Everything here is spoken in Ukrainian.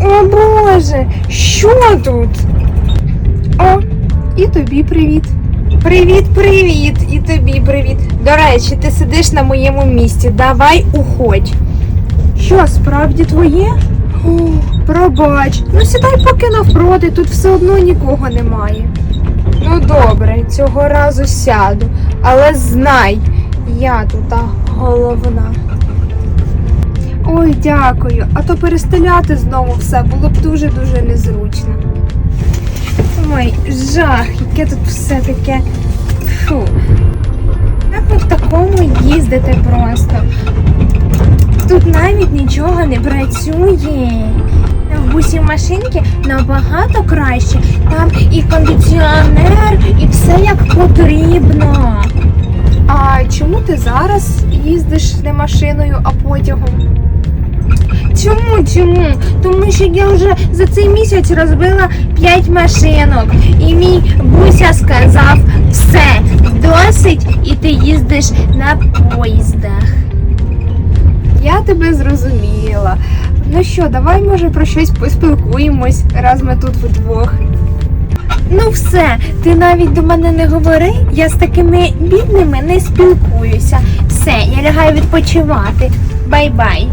Боже, що тут? О, і тобі привіт. Привіт, привіт, і тобі привіт. До речі, ти сидиш на моєму місці. Давай уходь. Що, справді твоє? О, пробач. Ну сідай поки навпроти, тут все одно нікого немає. Ну добре, цього разу сяду. Але знай, я тут головна. Дякую. А то перестеляти знову все було б дуже-дуже незручно. Ой, жах, яке тут все таке. Фу. Як ви в такому їздите просто? Тут навіть нічого не працює. В бусі машинки набагато краще. Там і кондиціонер, і все як потрібно. А чому ти зараз їздиш не машиною, а потягом? Чому, чому? Тому що я вже за цей місяць розбила 5 машинок. І мій буся сказав, все, досить, і ти їздиш на поїздах. Я тебе зрозуміла. Ну що, давай, може, про щось поспілкуємось, раз ми тут вдвох. Ну все, ти навіть до мене не говори, я з такими бідними не спілкуюся. Все, я лягаю відпочивати. Бай-бай.